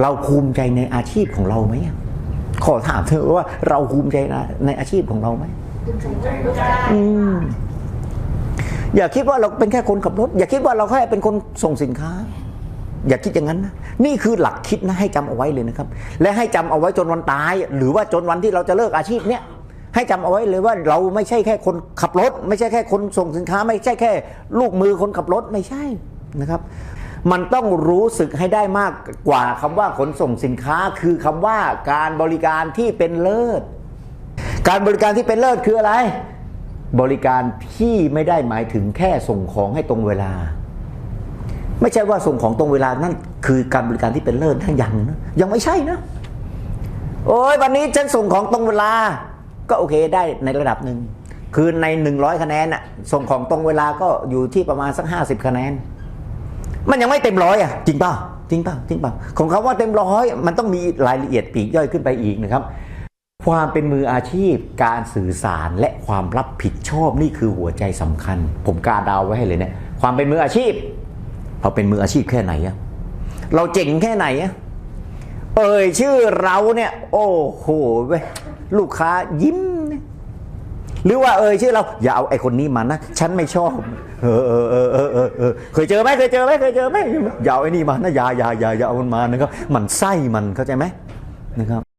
เราภูมิใจในอาชีพของเราไหมอะขอถามเธอว่าเราภูมิใจนะในอาชีพของเราไหมอืมอย่าคิดว่าเราเป็นแค่คนขับรถ อย่าคิดว่าเราแค่เป็นคนส่งสินค้า อย่าคิดอย่างนั้นนะนี่คือหลักคิดนะให้จำเอาไว้เลยนะครับ และให้จำเอาไว้จนวันตาย หรือว่าจนวันที่เราจะเลิกอาชีพเนี้ยให้จำเอาไว้เลยว่าเราไม่ใช่แค่คนขับรถ ไม่ใช่แค่คนส่งสินค้า ไม่ใช่แค่ ลูกมือคนขับรถไม่ใช่นะครับ มันต้องรู้สึกให้ได้มากกว่าคำว่าขนส่งสินค้า คือคำว่าการบริการที่เป็นเลิศ การบริการที่เป็นเลิศคืออะไร บริการที่ไม่ได้หมายถึงแค่ส่งของให้ตรงเวลา ไม่ใช่ว่าส่งของตรงเวลานั่นคือการบริการที่เป็นเลิศทั้งยังนะยังไม่ใช่นะ โอ้ยวันนี้ฉันส่งของตรงเวลา ก็โอเคได้ในระดับหนึ่งคือใน 100 คะแนนน่ะส่งของตรงเวลาก็อยู่ที่ประมาณสัก 50 คะแนน มันยังไม่เต็มร้อยอะจริงเปล่าจริงเปล่าจริงเปล่าของเขาว่าเต็มร้อย มันต้องมีรายละเอียดปีกย่อยขึ้นไปอีกนะครับ ความเป็นมืออาชีพ การสื่อสารและความรับผิดชอบนี่คือหัวใจสำคัญ ผมกาเดาวไว้ให้เลยเนี่ยความเป็นมืออาชีพเราเป็นมืออาชีพแค่ไหนอะเราเจ๋งแค่ไหนอะเอ่ยชื่อเราเนี่ย โอ้โหเว้ยลูกค้ายิ้ม หรือว่าเอ่ยชื่อเราอย่าเอาไอ้คนนี้มานะ ฉันไม่ชอบ เออเออเออเออเออเออเคยเจอไหมเคยเจอไหมเคยเจอไหมอย่าเอาไอ้นี่มานะอย่าอย่าอย่าอย่าเอามันมานะครับมันไส้มันเข้าใจไหมนะครับ